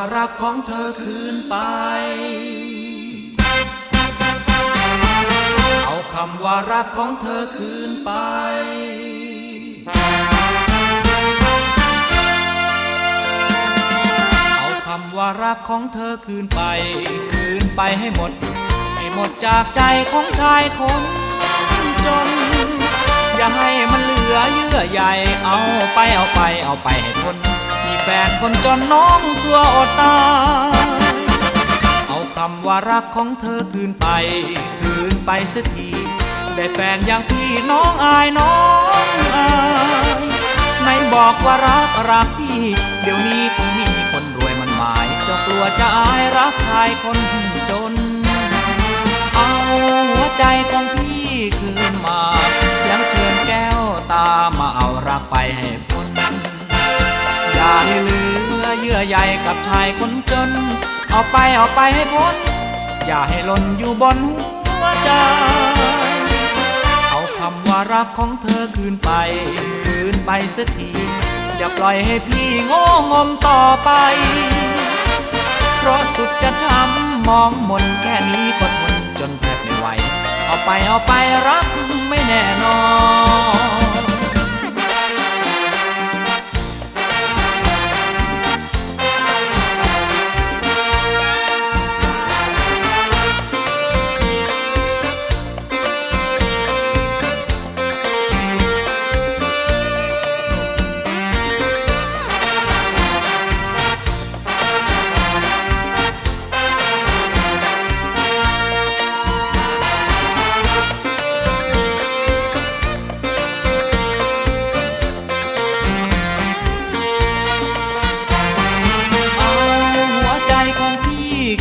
ว่ารักของเธอคืนไป เอาคำว่ารักของเธอคืนไปเอาคำว่ารักของเธอคืนไป คืนไปให้หมด ให้หมดจากใจของชายคนจน อย่าให้มันเหลือเยื่อใยเอาไปเอาไปเอาไปให้พ้นมีแฟ นคนจนน้องกลัวอดตายเอาคำว่ารักของเธอคืนไป คืนไปสียที ได้แฟนอย่างพี่น้องอายน้องอายไหนบอกว่ารักรักพี่ เดี๋ยวนี้คงมีคนรวยมันหมายเจ้ากลัวจะอายรักชายคนจน เอาหัวใจของพี่คืนมา แล้วเชิญแก้วตามาเอารักไป อเยื่อใยกับชายคนจน เอาไปเอาไปให้พ้น อย่าให้หล่นอยู่บนหัวใจ เอาคำว่ารักของเธอคืนไป คืนไปสียที อย่าปล่อยให้พี่โง่งมต่อไป เพราะสุดจะช้ำมองมนแค่นี้ก็ทนจนแทบไม่ไหว เอาไปเอาไปรักไม่แน่นอน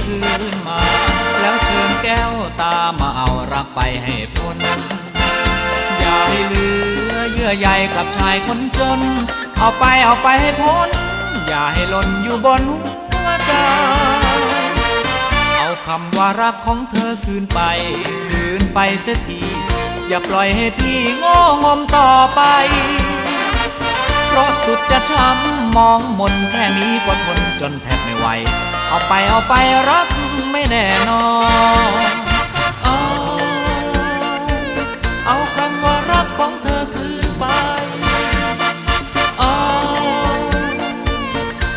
คืนมา แล้วเชิญแก้วตามาเอารักไปให้พ้น อย่าให้เหลือเยื่อใยกับชายคนจน เอาไปเอาไปให้พ้น อย่าให้หล่นอยู่บนหัวใจเอาคำว่ารักของเธอคืนไป คืนไปเสียทีอย่าปล่อยให้พี่โง่งมต่อไป เพราะสุดจะช้ำมองมนแค่นี้ก็ทนจนแทบไม่ไหว เอาไปเอาไปรักไม่แน่นอนเอาเอาคำว่ารักของเธอคืนไปเอา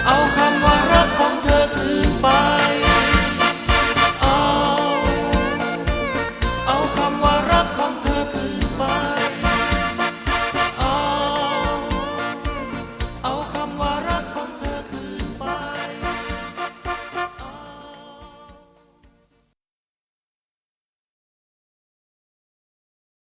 เอาคำว่ารักของเธอคืนไปเอาเอาคำว่า